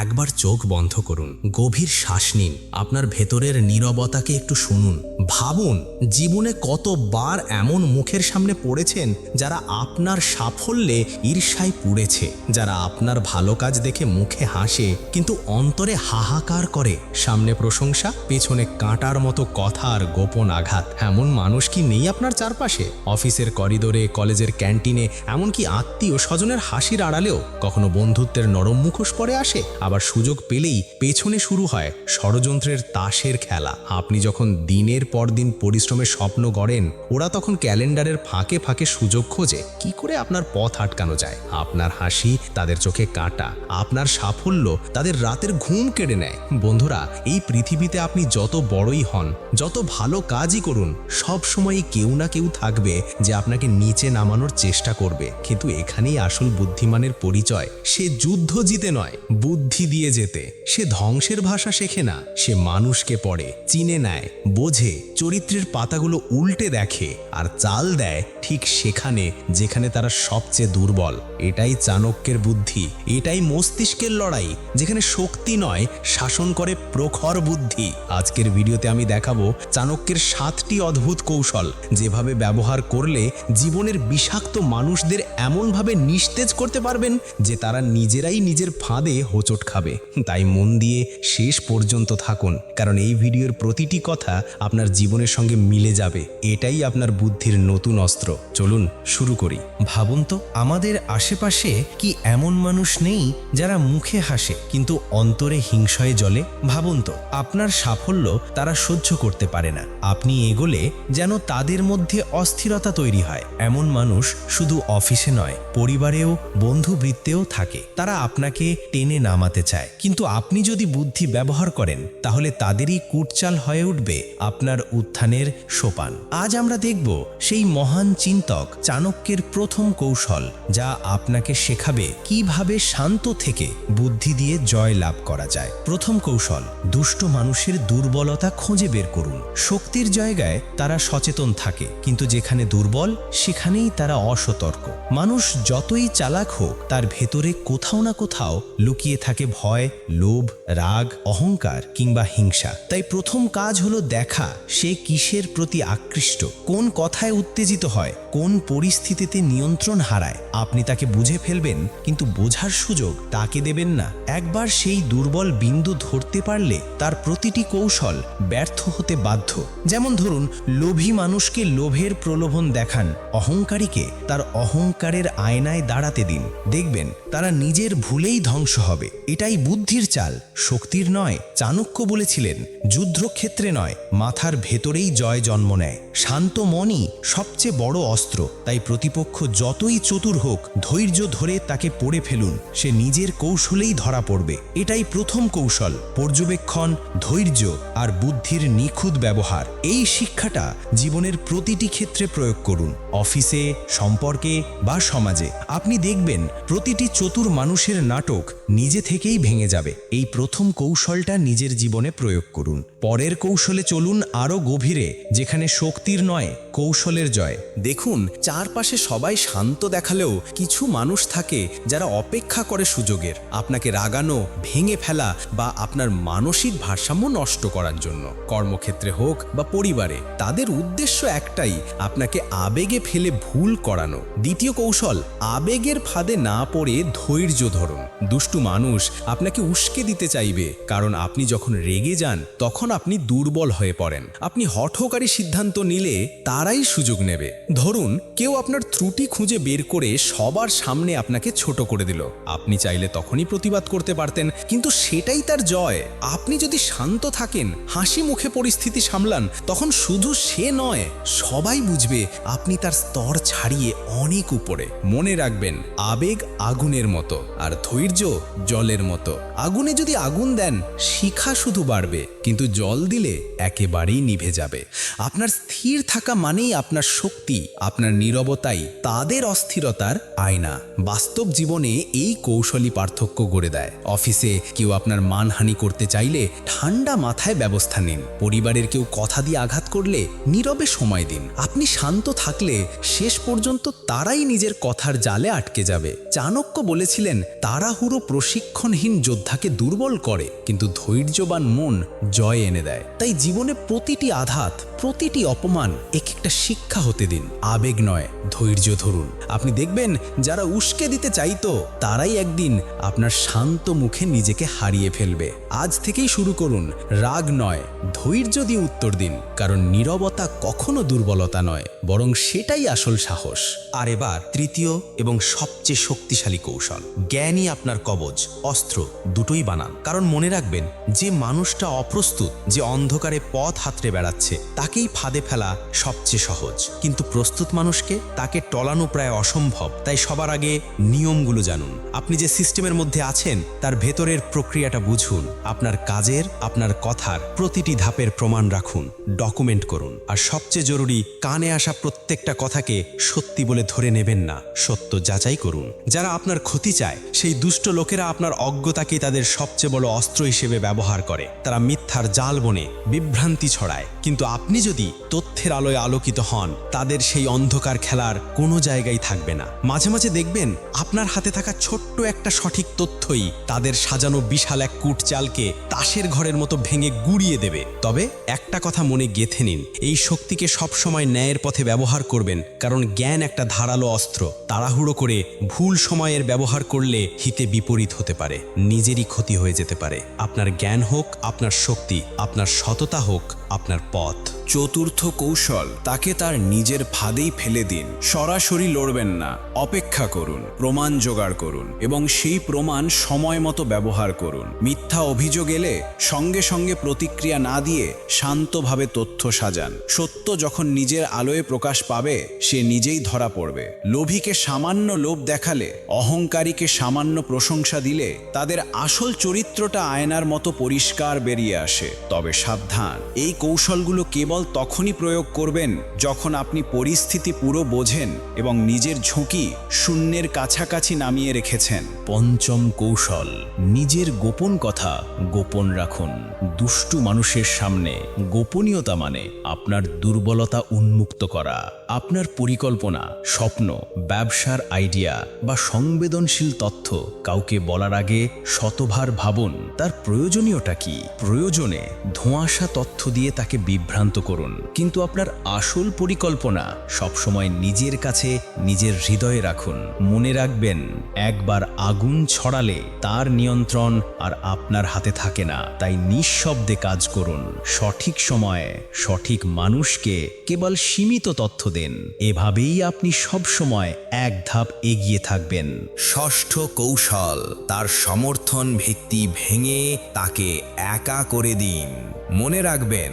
একবার চোখ বন্ধ করুন, গভীর শ্বাস নিন, আপনার ভেতরের নীরবতাকে একটু শুনুন, ভাবুন, জীবনে কতবার এমন মুখের সামনে পড়েছেন যারা আপনার সাফল্যে ঈর্ষায় পুড়েছে, যারা আপনার ভালো কাজ দেখে মুখে হাসে, কিন্তু অন্তরে হাহাকার করে, সামনে প্রশংসা, পেছনে কাঁটার মতো কথা আর গোপন আঘাত, এমন মানুষ কি নেই আপনার চারপাশে? অফিসের করিডোরে, কলেজের ক্যান্টিনে, এমনকি আত্মীয় স্বজনের হাসির আড়ালেও কখনো বন্ধুত্বের নরম মুখোশ পরে আসে? আবার সুযোগ পেলেই পেছনে শুরু হয় ষড়যন্ত্রের তাসের খেলা। আপনি যখন দিনের পর দিন পরিশ্রমের স্বপ্ন গড়েন, ওরা তখন ক্যালেন্ডারের ফাঁকে ফাঁকে সুযোগ খোঁজে কি করে আপনার পথ আটকানো যায়। আপনার হাসি তাদের চোখে কাটা, আপনার সাফল্য তাদের রাতের ঘুম কেড়ে নেয়। বন্ধুরা, এই পৃথিবীতে আপনি যত বড়ই হন, যত ভালো কাজই করুন, সব সময়ই কেউ না কেউ থাকবে যে আপনাকে নিচে নামানোর চেষ্টা করবে। কিন্তু এখানেই আসল বুদ্ধিমানের পরিচয়, সে যুদ্ধ জিতে নয়, বুদ্ধি দিয়ে যেতে। সে ধ্বংসের ভাষা শেখে না। সে মানুষকে পড়ে, চিনে নেয়, বোঝে, চরিত্রের পাতাগুলো উল্টে দেখে আর চাল দেয় ঠিক সেখানে যেখানে তারা সবচেয়ে দুর্বল। এটাই চাণক্যের বুদ্ধি, এটাই মস্তিষ্কের লড়াই, যেখানে শক্তি নয়, শাসন করে প্রখর বুদ্ধি। আজকের ভিডিওতে আমি দেখাবো চাণক্যের সাতটি অদ্ভুত কৌশল, যেভাবে ব্যবহার করলে জীবনের বিষাক্ত মানুষদের এমনভাবে নিস্তেজ করতে পারবেন যে তারা নিজেরাই নিজের ফাঁদে হোঁচট খাবে। তাই মন দিয়ে শেষ পর্যন্ত থাকুন, কারণ এই ভিডিওর প্রতিটি কথা আপনার জীবনের সঙ্গে মিলে যাবে। এটাই আপনার বুদ্ধির নতুন অস্ত্র। চলুন, শুরু করি। ভাবুন তো, আমাদের আশেপাশে কি এমন মানুষ নেই যারা মুখে হাসে, কিন্তু অন্তরে হিংসয়ে জ্বলে? ভাবুন তো, আপনার সাফল্য তারা সহ্য করতে পারে না। আপনি এগোলে যেন তাদের মধ্যে অস্থিরতা তৈরি হয়। এমন মানুষ শুধু অফিসে নয়, পরিবারেও, বন্ধুবৃত্তেও থাকে। তারা আপনাকে টেনে নামাতে চায়। কিন্তু আপনি যদি বুদ্ধি ব্যবহার করেন, তাহলে তাদেরই কুটচাল হয়ে উঠবে আপনার উত্থানের সোপান। আজ আমরা দেখব সেই মহান চিন্তক চাণক্যের প্রথম কৌশল, যা আপনাকে শেখাবে কীভাবে শান্ত থেকে বুদ্ধি দিয়ে জয় লাভ করা যায়। প্রথম কৌশল, দুষ্ট মানুষের দুর্বলতা খুঁজে বের করুন। শক্তির জায়গায় তারা সচেতন থাকে, কিন্তু যেখানে দুর্বল, সেখানেই তারা অসতর্ক। মানুষ যতই চালাক হোক, তার ভেতরে কোথাও না কোথাও লুকিয়ে থাকে ভয়, লোভ, রাগ, অহংকার কিংবা হিংসা। তাই প্রথম কাজ হলো দেখা, সে কিসের প্রতি আকৃষ্ট, কোন কথায় উত্তেজিত হয়, কোন পরিস্থিতিতে নিয়ন্ত্রণ হারায়। আপনি তাকে বুঝে ফেলবেন, কিন্তু বোঝার সুযোগ তাকে দেবেন না। একবার সেই দুর্বল বিন্দু ধরতে পারলে তার প্রতিটি কৌশল ব্যর্থ হতে বাধ্য। যেমন ধরুন, লোভী মানুষকে লোভের প্রলোভন দেখান, অহংকারীকে তার অহংকারের আয়নায় দাঁড়াতে দিন। দেখবেন, তারা নিজের ভুলেই ধ্বংস হবে। এটাই বুদ্ধির চাল, শক্তির নয়, চাণক্য বলেছিলেন, যুদ্ধক্ষেত্রে নয়, মাথার ভেতরেই জয় জন্ম নেয়। শান্ত মনই সবচেয়ে বড় অস্ত্র, তাই প্রতিপক্ষ যতই চতুর হোক, ধৈর্য ধরে তাকে পড়ে ফেলুন, সে নিজের কৌশলেই ধরা পড়বে। এটাই প্রথম কৌশল, পর্যবেক্ষণ, ধৈর্য আর বুদ্ধির নিখুঁত ব্যবহার। এই শিক্ষাটা জীবনের প্রতিটি ক্ষেত্রে প্রয়োগ করুন, অফিসে, সম্পর্কে বা সমাজে। আপনি দেখবেন, প্রতিটি চতুর মানুষের নাটক নিজে থেকেই ভেঙে যাবে। এই প্রথম কৌশলটা নিজের জীবনে প্রয়োগ করুন। পরের কৌশলে চলুন আরও গভীরে, যেখানে শক্তির নয়, কৌশলের জয়। দেখুন, চারপাশে সবাই শান্ত দেখালেও কিছু মানুষ থাকে যারা অপেক্ষা করে সুযোগের। আপনাকে রাগানো, ভেঙে ফেলা বা আপনার মানসিক ভারসাম্য নষ্ট করার জন্য। কর্মক্ষেত্রে হোক বা পরিবারে, তাদের উদ্দেশ্য একটাই, আপনাকে আবেগে ফেলে ভুল করানো। দ্বিতীয় কৌশল, আবেগের ফাঁদে না পড়ে ধৈর্য ধরুন। দুষ্টু মানুষ আপনাকে উস্কে দিতে চাইবে, কারণ আপনি যখন রেগে যান, তখন আপনি দুর্বল হয়ে পড়েন। আপনি হঠকারী সিদ্ধান্ত নিলে তারাই সুযোগ নেবে। ধরুন, কেউ আপনার ত্রুটি খুঁজে বের করে সবার সামনে আপনাকে ছোট করে দিল। আপনি চাইলে তখনই প্রতিবাদ করতে পারতেন, কিন্তু সেটাই তার জয়। আপনি যদি শান্ত থাকেন, হাসি মুখে পরিস্থিতি সামলান, তখন শুধু সে নয়, সবাই বুঝবে আপনি তার স্তর ছাড়িয়ে অনেক উপরে। মনে রাখবেন, আবেগ আগুনের মতো। আর ধৈর্য জলের মতো। আগুনে যদি আগুন দেন, শিখা শুধু বাড়বে, কিন্তু জল দিলে একেবারেই নিভে যাবে। আপনার স্থির থাকা মানেই আপনার শক্তি, আপনার নীরবতাই, তাদের অস্থিরতার আয়না। বাস্তব জীবনে এই কৌশলী পার্থক্য গড়ে দেয়। অফিসে কেউ আপনার মানহানি করতে চাইলে ঠান্ডা মাথায় ব্যবস্থা নিন। পরিবারের কেউ কথা দিয়ে আঘাত করলে নীরবে সময় দিন। আপনি শান্ত থাকলে শেষ পর্যন্ত তারাই নিজের কথার জালে আটকে যাবে। চাণক্য বলেছিলেন তাড়াহুড়ো প্রশিক্ষণহীন যোদ্ধাকে দুর্বল করে, কিন্তু ধৈর্যবান মন জয় এনে দেয়। তাই জীবনে প্রতিটি আঘাত, প্রতিটি অপমান এক একটা শিক্ষা হতে দিন। আবেগ নয়, ধৈর্য ধরুন। আপনি দেখবেন, যারা উস্কে দিতে চাইতো, তারাই একদিন আপনার শান্ত মুখে নিজেকে হারিয়ে ফেলবে। আজ থেকেই শুরু করুন। রাগ নয়, ধৈর্য দিয়ে উত্তর দিন। কারণ নীরবতা কখনো দুর্বলতা নয়, বরং সেটাই আসল সাহস। আর এবার তৃতীয় এবং সবচেয়ে শক্তিশালী কৌশল। জ্ঞানই আপনার কবচ অস্ত্র দুটোই বানান। কারণ মনে রাখবেন, যে মানুষটা অপ্রস্তুত, যে অন্ধকারে পথ হাতড়ে বেড়াচ্ছে, তাকেই ফাঁদে ফেলা সবচেয়ে সহজ। কিন্তু প্রস্তুত মানুষকে তাকে টলানো প্রায় অসম্ভব। তাই সবার আগে নিয়মগুলো জানুন। আপনি যে সিস্টেমের মধ্যে আছেন, তার ভেতরের প্রক্রিয়াটা বুঝুন। আপনার কাজের, আপনার কথার প্রতিটি ধাপের প্রমাণ রাখুন, ডকুমেন্ট করুন। আর সবচেয়ে জরুরি, কানে আসা প্রত্যেকটা কথাকে সত্যি বলে ধরে নেবেন না। সত্য যাচাই করুন। যারা আপনার ক্ষতি চায়, সেই দুষ্ট লোকেরা আপনার অজ্ঞতাকে তাদের সবচেয়ে বড় অস্ত্র হিসেবে ব্যবহার করে। তারা মিথ্যার জাল বনে বিভ্রান্তি ছড়ায়। কিন্তু আপনি যদি তথ্যের আলোয় আলোকিত হন, তাদের সেই অন্ধকার খেলার কোনো জায়গায় থাকবে না। মাঝে মাঝে দেখবেন আপনার হাতে থাকা ছোট্ট একটা সঠিক তথ্যই তাদের সাজানো বিশাল এক কুট চালকে তাসের ঘরের মতো ভেঙে গুড়িয়ে দেবে। তবে একটা কথা মনে গেথে নিন, এই শক্তিকে সবসময় ন্যায়ের পথে ব্যবহার করবেন, কারণ জ্ঞান একটা ধারালো অস্ত্র। তাড়াহুড়ো করে ভুল সময়ের ব্যবহার করলে হিতে বিপরীত হতে পারে, নিজেরই ক্ষতি হয়ে যেতে পারে। আপনার জ্ঞান হোক, আপনার শক্তি, আপনার সততা হোক আপনার পথ। চতুর্থ কৌশল, তাকে তার নিজের ফাঁদেই ফেলে দিন। সরাসরি লড়বেন না, অপেক্ষা করুন, প্রমাণ জোগাড় করুন এবং সেই প্রমাণ সময় মতো ব্যবহার করুন। মিথ্যা অভিযোগ এলে সঙ্গে সঙ্গে প্রতিক্রিয়া না দিয়ে শান্তভাবে তথ্য সাজান। সত্য যখন নিজের আলোয় প্রকাশ পাবে, সে নিজেই ধরা পড়বে। লোভীকে সামান্য লোভ দেখালে, অহংকারীকে সামান্য প্রশংসা দিলে, তাদের আসল চরিত্রটা আয়নার মতো পরিষ্কার বেরিয়ে আসে। তবে সাবধান, এই কৌশলগুলো কেবল তখনই প্রয়োগ করবেন যখন আপনি পরিস্থিতি পুরো বোঝেন এবং নিজের ঝুঁকি শূন্যের কাছাকাছি নামিয়ে রেখেছেন। পঞ্চম কৌশল, নিজের গোপন কথা গোপন রাখুন। দুষ্টু মানুষের সামনে গোপনীয়তা মানে আপনার দুর্বলতা উন্মুক্ত করা, আপনার পরিকল্পনা, স্বপ্ন, ব্যবসার আইডিয়া বা সংবেদনশীল তথ্য কাউকে বলার আগে শতভার ভাবুন, তার প্রয়োজনীয়টা কি? প্রয়োজনে ধোঁয়াশা তথ্য দিয়ে তাকে বিভ্রান্ত করুন। কিন্তু আপনার আসল পরিকল্পনা সবসময় নিজের কাছে নিজের হৃদয়ে রাখুন। মনে রাখবেন, একবার আগুন ছড়ালে তার নিয়ন্ত্রণ আর আপনার হাতে থাকে না। তাই নিঃশব্দে কাজ করুন। সঠিক সময়ে সঠিক মানুষকে কেবল সীমিত তথ্য দেন। এভাবেই আপনি সব সময় এক ধাপ এগিয়ে থাকবেন। ষষ্ঠ কৌশল, তার সমর্থন ভিত্তি ভেঙে তাকে একা করে দিন। মনে রাখবেন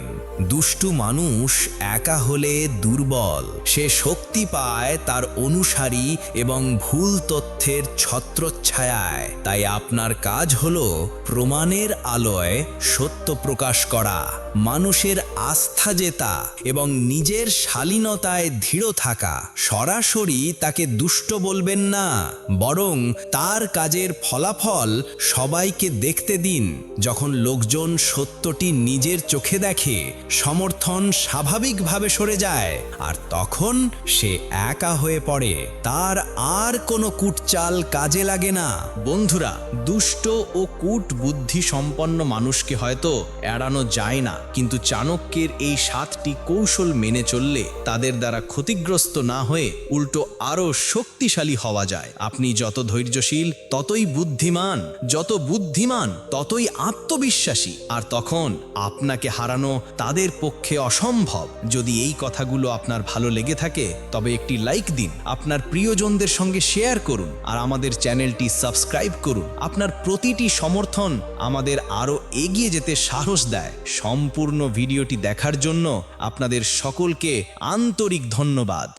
দুষ্টু মানুষ একা হলে দুর্বল। সে শক্তি পায় তার অনুসারী এবং ভুল তথ্যের ছত্রচ্ছায়ায়। তাই আপনার কাজ হলো প্রমাণের আলোয় সত্য প্রকাশ করা, মানুষের আস্থা জেতা এবং নিজের শালীনতায় দৃঢ় থাকা। সরাসরি তাকে দুষ্ট বলবেন না, বরং তার কাজের ফলাফল সবাইকে দেখতে দিন। যখন লোকজন সত্যটি নিজের চোখে দেখে সমর্থন স্বাভাবিকভাবে সরে যায়, আর তখন সে একা হয়ে পড়ে। তার আর কোনো কুটচাল কাজে লাগে না। বন্ধুরা, দুষ্ট ও কূট বুদ্ধি সম্পন্ন মানুষকে হয়তো এড়ানো যায় না, কিন্তু চাণক্যের এই সাতটি কৌশল মেনে চললে তাদের দ্বারা ক্ষতিগ্রস্ত না হয়ে উল্টো আরও শক্তিশালী হওয়া যায়। আপনি যত ধৈর্যশীল, ততই বুদ্ধিমান, যত বুদ্ধিমান, ততই আত্মবিশ্বাসী, আর তখন আপনাকে হারানো তাদের পক্ষে অসম্ভব। যদি এই কথাগুলো আপনার ভালো লেগে থাকে, তবে একটি লাইক দিন, আপনার প্রিয়জনদের সঙ্গে শেয়ার করুন, আর আমাদের চ্যানেলটি সাবস্ক্রাইব করুন। আপনার প্রতিটি সমর্থন আমাদের আরও এগিয়ে যেতে সাহস দেয়। সম্পূর্ণ ভিডিওটি দেখার জন্য আপনাদের সকলকে আন্তরিক ধন্যবাদ।